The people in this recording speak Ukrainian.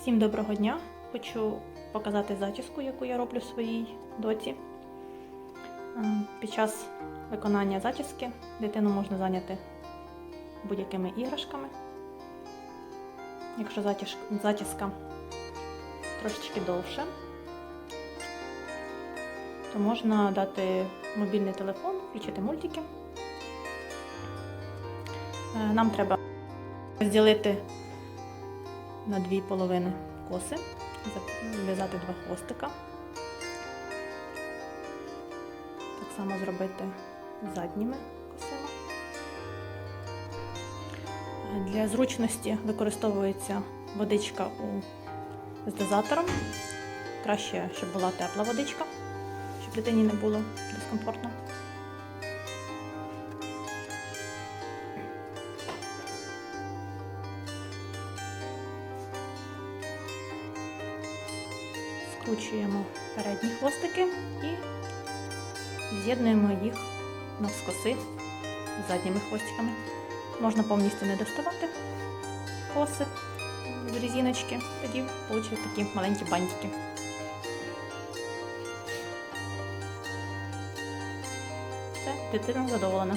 Всім доброго дня! Хочу показати зачіску, яку я роблю своїй доці. Е, Під час виконання зачіски дитину можна зайняти будь-якими іграшками. Якщо зачіска трошечки довше, то можна дати мобільний телефон, включити мультики. Е, Нам треба розділити на дві половини коси, зв'язати два хвостика. Так само зробити задніми косами. Для зручності використовується водичка з дозатором. Краще, щоб була тепла водичка, щоб дитині не було дискомфортно. Скручуємо передні хвостики і з'єднуємо їх навскоси задніми хвостиками. Можна повністю не доставати коси з резиночки, тоді вийдуть такі маленькі бантики. Все, дитина задоволена.